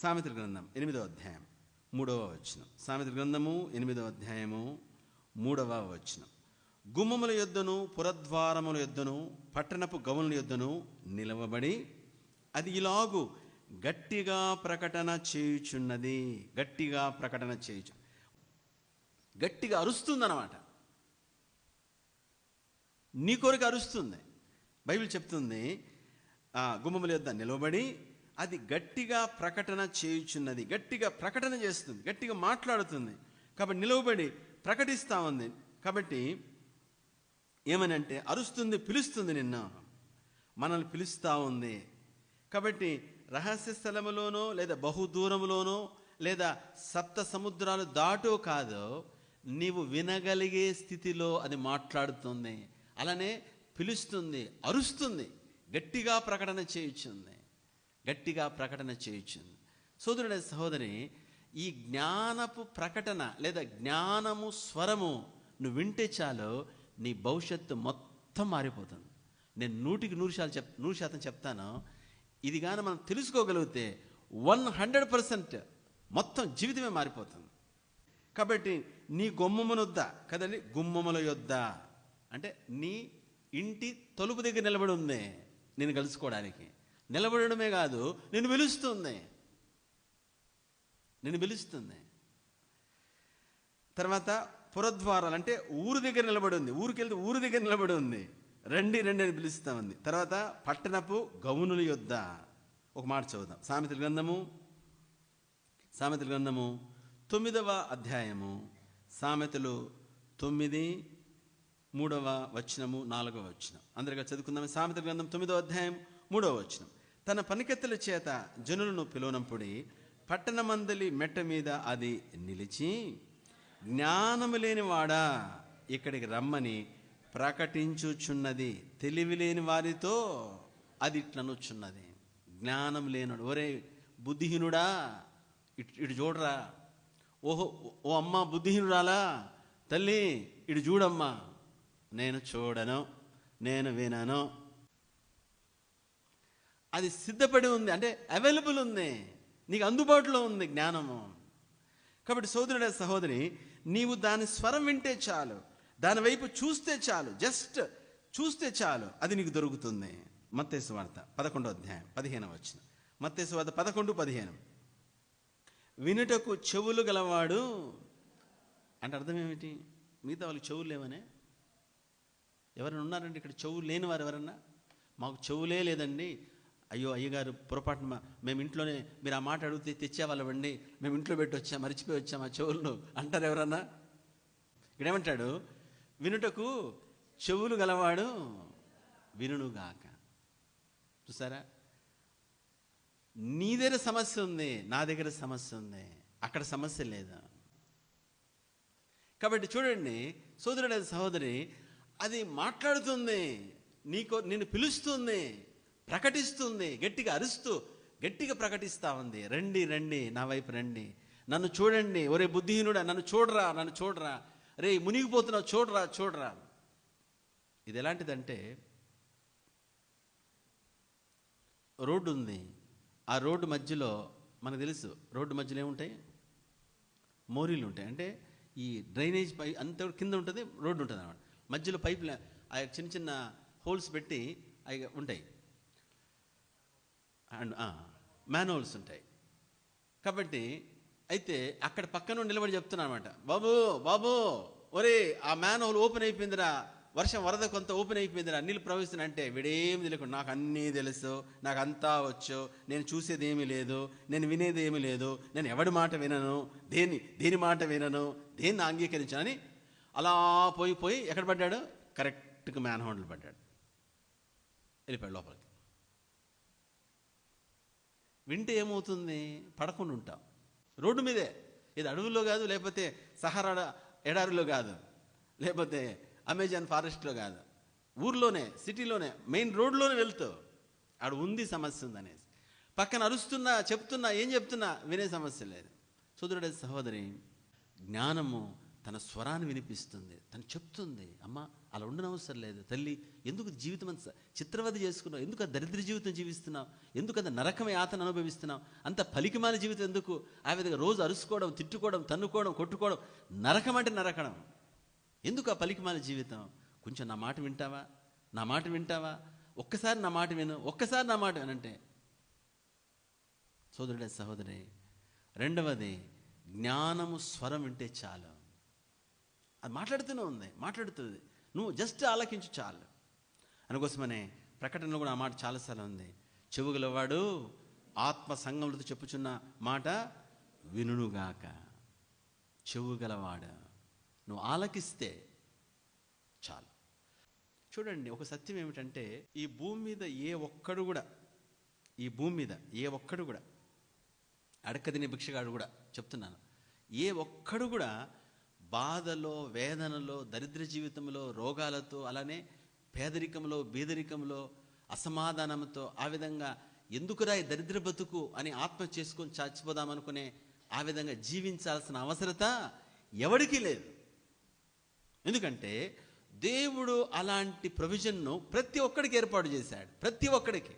సామెతల గ్రంథం ఎనిమిదవ అధ్యాయం మూడవ వచనం. సామెతల గ్రంథము ఎనిమిదవ అధ్యాయము మూడవ వచనం. గుమ్మముల యొద్దను పురద్వారముల యొద్దను పట్టణపు గవనుల యొద్దను నిలవబడి అది ఇలాగు గట్టిగా ప్రకటన చేయుచున్నది. గట్టిగా ప్రకటన చేయుచు గట్టిగా అరుస్తుందన్నమాట. నీ కొరకు అరుస్తుంది. బైబిల్ చెప్తుంది గుమ్మముల యొద్ద నిలబడి అది గట్టిగా ప్రకటన చేయుచున్నది. గట్టిగా ప్రకటన చేస్తుంది. గట్టిగా మాట్లాడుతుంది. కాబట్టి నిలవబడి ప్రకటిస్తూ ఉంది. కాబట్టి ఏమనంటే అరుస్తుంది పిలుస్తుంది నిన్న. మనల్ని పిలుస్తూ ఉంది. కాబట్టి రహస్య స్థలములోనో లేదా బహుదూరములోనో లేదా సప్త సముద్రాలు దాటో కాదో నీవు వినగలిగే స్థితిలో అది మాట్లాడుతుంది. అలానే పిలుస్తుంది అరుస్తుంది గట్టిగా ప్రకటన చేయుచుంది. గట్టిగా ప్రకటన చేయుచుంది. సోదరుడ సహోదరి ఈ జ్ఞానపు ప్రకటన లేదా జ్ఞానము స్వరము నువ్వు వింటే చాలు నీ భవిష్యత్తు మొత్తం మారిపోతుంది. నేను నూటికి నూరు శాతం చెప్ నూరు శాతం చెప్తాను. ఇది కానీ మనం తెలుసుకోగలిగితే వన్ హండ్రెడ్ పర్సెంట్ మొత్తం జీవితమే మారిపోతుంది. కాబట్టి నీ గుమ్మమునొద్ద కదండి? గుమ్మముల యొద్ద. అంటే నీ ఇంటి తలుపు దగ్గర నిలబడి ఉంది నేను కలుసుకోవడానికి. నిలబడమే కాదు నేను పిలుస్తుంది. నేను పిలుస్తుంది. తర్వాత పురద్వారాలు అంటే ఊరు దగ్గర నిలబడి ఉంది. ఊరికి వెళ్తే ఊరు దగ్గర నిలబడి ఉంది. రండి రండి అని పిలుస్తా ఉంది. తర్వాత పట్టణపు గౌనుల యొద్ద ఒక మాట చదువుదాం. సామెతల గ్రంథము. సామెతల గ్రంథము తొమ్మిదవ అధ్యాయము. సామెతలు తొమ్మిది మూడవ వచనము నాలుగవ వచనం. అందరిగా చదువుకుందాం. సామెతల గ్రంథం తొమ్మిదవ అధ్యాయం మూడవ వచనం. తన పనికెత్తుల చేత జనులను పిలువనంపుడి పట్టణమందలి మెట్ట మీద అది నిలిచి జ్ఞానము లేనివాడా ఇక్కడికి రమ్మని ప్రకటించుచున్నది. తెలివి లేని వారితో అది ఇట్లనుచున్నది. జ్ఞానం లేనుడు ఒరే బుద్ధిహీనుడా ఇటు ఇటు చూడరా. ఓహో ఓ అమ్మ బుద్ధిహీనురాలా తల్లి ఇటు చూడమ్మా. నేను చూడను నేను వినను. అది సిద్ధపడి ఉంది. అంటే అవైలబుల్ ఉంది. నీకు అందుబాటులో ఉంది జ్ఞానము. కాబట్టి సోదరుడ సహోదరి నీవు దాని స్వరం వింటే చాలు. దాని వైపు చూస్తే చాలు. జస్ట్ చూస్తే చాలు. అది నీకు దొరుకుతుంది. మత్తేసు వార్త పదకొండో అధ్యాయం పదిహేను వచ్చిన. మత్తేసు వార్త పదకొండు పదిహేను. వినుటకు చెవులు గలవాడు అంటే అర్థం ఏమిటి? మిగతా వాళ్ళకి చెవులు లేవనే? ఎవరైనా ఉన్నారండి ఇక్కడ చెవులు లేని వారు ఎవరన్నా? మాకు చెవులే లేదండి. అయ్యో అయ్యగారు పొరపాటున మేము ఇంట్లోనే మీరు ఆ మాట అడిగితే తెచ్చేవాళ్ళవండి మేము ఇంట్లో పెట్టి వచ్చాం మర్చిపోయి వచ్చాం ఆ చెవులను అంటారు ఎవరన్నా? ఇక్కడేమంటాడు వినుటకు చెవులు గలవాడు వినుగాక చూసారా? నీ దగ్గర సమస్య ఉంది నా దగ్గర సమస్య ఉంది అక్కడ సమస్య లేదా. కాబట్టి చూడండి సోదరుడు సహోదరి అది మాట్లాడుతుంది నీకు నేను పిలుస్తుంది ప్రకటిస్తుంది గట్టిగా అరుస్తూ గట్టిగా ప్రకటిస్తా ఉంది. రండి రండి నా వైపు రండి. నన్ను చూడండి. ఒరే బుద్ధిహీనుడా నన్ను చూడరా నన్ను చూడరా. రే మునిగిపోతున్నావు చూడరా చూడరా. ఇది ఎలాంటిదంటే రోడ్డు ఉంది ఆ రోడ్డు మధ్యలో మనకు తెలుసు రోడ్డు మధ్యలో ఏముంటాయి? మోరీలు ఉంటాయి అంటే ఈ డ్రైనేజ్ పై అంత కింద ఉంటుంది రోడ్డు ఉంటుంది అనమాట మధ్యలో పైప్ ఆ చిన్న చిన్న హోల్స్ పెట్టి అవి ఉంటాయి. అండ్ మాన్యువల్స్ ఉంటాయి. కాబట్టి అయితే అక్కడ పక్కన నిలబడి చెప్తున్నాను అనమాట బాబు బాబు ఒరే ఆ మ్యాన్ ఓపెన్ అయిపోయిందిరా. వర్షం వరద కొంత ఓపెన్ అయిపోయిందిరా. నీళ్ళు ప్రవహిస్తున్నా అంటే వీడేమి తెలియకుండా నాకు అన్నీ తెలుసు. నాకు అంతా వచ్చు. నేను చూసేది ఏమీ లేదు. నేను వినేది ఏమీ లేదు. నేను ఎవడి మాట వినను? దేని దేని మాట వినను? దేన్ని అంగీకరించానని అలా పోయి పోయి ఎక్కడ పడ్డాడు? కరెక్ట్గా మ్యాన్ హోండ్లు పడ్డాడు. వెళ్ళిపోయాడు లోపలికి. వింటే ఏమవుతుంది? పడకుండా ఉంటాం. రోడ్డు మీదే. ఇది అడవుల్లో కాదు లేకపోతే సహారా ఎడారిలో కాదు లేకపోతే అమెజాన్ ఫారెస్ట్లో కాదు. ఊర్లోనే సిటీలోనే మెయిన్ రోడ్లోనే వెళ్తావు ఆడ ఉంది సమస్య ఉందనేసి. పక్కన అరుస్తున్నా చెప్తున్నా ఏం చెప్తున్నా వినే సమస్య లేదు. సోదరుడే సహోదరి జ్ఞానము తన స్వరాన్ని వినిపిస్తుంది తను చెప్తుంది అమ్మా అలా ఉండనవసరం లేదు తల్లి ఎందుకు జీవితం అంత చిత్రవద చేసుకున్నావు? ఎందుకు దరిద్ర జీవితం జీవిస్తున్నావు? ఎందుకు అంత నరకం యాతన అనుభవిస్తున్నావు? అంత పలికిమాల జీవితం ఎందుకు? ఆ విధంగా రోజు అరుసుకోవడం తిట్టుకోవడం తన్నుకోవడం కొట్టుకోవడం నరకం అంటే నరకడం. ఎందుకు ఆ పలికిమాల జీవితం? కొంచెం నా మాట వింటావా? నా మాట వింటావా? ఒక్కసారి నా మాట విను ఒక్కసారి నా మాట వినంటే సోదరుడే సహోదరి రెండవది జ్ఞానము స్వరం వింటే చాలు. అది మాట్లాడుతూనే ఉంది మాట్లాడుతుంది. నువ్వు జస్ట్ ఆలకించు చాలు. అందుకోసమనే ప్రకటనలో కూడా ఆ మాట చాలాసార్లు ఉంది. చెవుగలవాడు ఆత్మ సంగములతో చెప్పుచున్న మాట వినుగాక చెవుగలవాడు నువ్వు ఆలకిస్తే చాలు. చూడండి ఒక సత్యం ఏమిటంటే ఈ భూమి మీద ఏ ఒక్కడు కూడా ఈ భూమి మీద ఏ ఒక్కడు కూడా అడకదిని భిక్షగాడు కూడా చెప్తున్నాను. ఏ ఒక్కడు కూడా బాధలో వేదనలో దరిద్ర జీవితంలో రోగాలతో అలానే పేదరికంలో బీదరికంలో అసమాధానంతో ఆ విధంగా ఎందుకురా ఈ దరిద్ర బతుకు అని ఆత్మ చేసుకొని చచ్చిపోదామనుకునే ఆ విధంగా జీవించాల్సిన అవసరత ఎవడికి లేదు. ఎందుకంటే దేవుడు అలాంటి ప్రొవిజన్ను ప్రతి ఒక్కడికి ఏర్పాటు చేశాడు. ప్రతి ఒక్కడికి.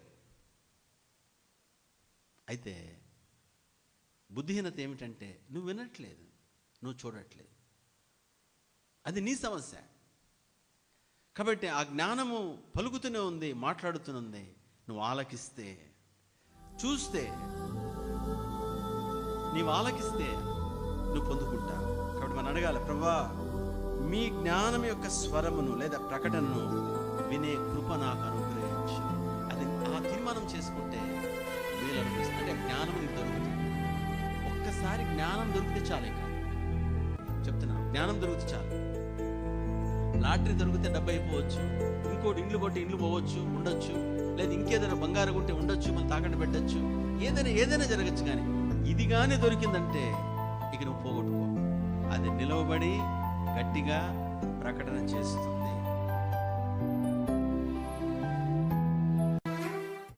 అయితే బుద్ధిహీనత ఏమిటంటే నువ్వు వినట్లేదు. నువ్వు చూడట్లేదు. అది నీ సమస్య. కాబట్టి ఆ జ్ఞానము పలుకుతూనే ఉంది మాట్లాడుతూనే నువ్వు ఆలకిస్తే చూస్తే నీవు ఆలకిస్తే నువ్వు పొందుకుంటావు. కాబట్టి మనం అడగాలి ప్రభా మీ జ్ఞానం యొక్క స్వరమును లేదా ప్రకటనను వినే కృప నాకు అనుగ్రహించు. అది ఆ తీర్మానం చేసుకుంటే వీలు అనిపిస్తుంది. అంటే జ్ఞానం నీకు దొరుకుతుంది. ఒక్కసారి జ్ఞానం దొరికితే చాలు ఇక. చెప్తున్నా జ్ఞానం దొరికితే చాలు. లాటరీ దొరికితే డబ్బు అయిపోవచ్చు ఇంకోటి ఇండ్లు కొట్టి ఇండ్లు పోవచ్చు ఉండొచ్చు. లేదా ఇంకేదైనా బంగారం ఉంటే ఉండొచ్చు మనం తాకట్టు పెట్టచ్చు. ఏదైనా ఏదైనా జరగచ్చు కానీ ఇది కానీ దొరికిందంటే ఇక నువ్వు పోగొట్టుకో. అది నిలవబడి గట్టిగా ప్రకటన చేస్తుంది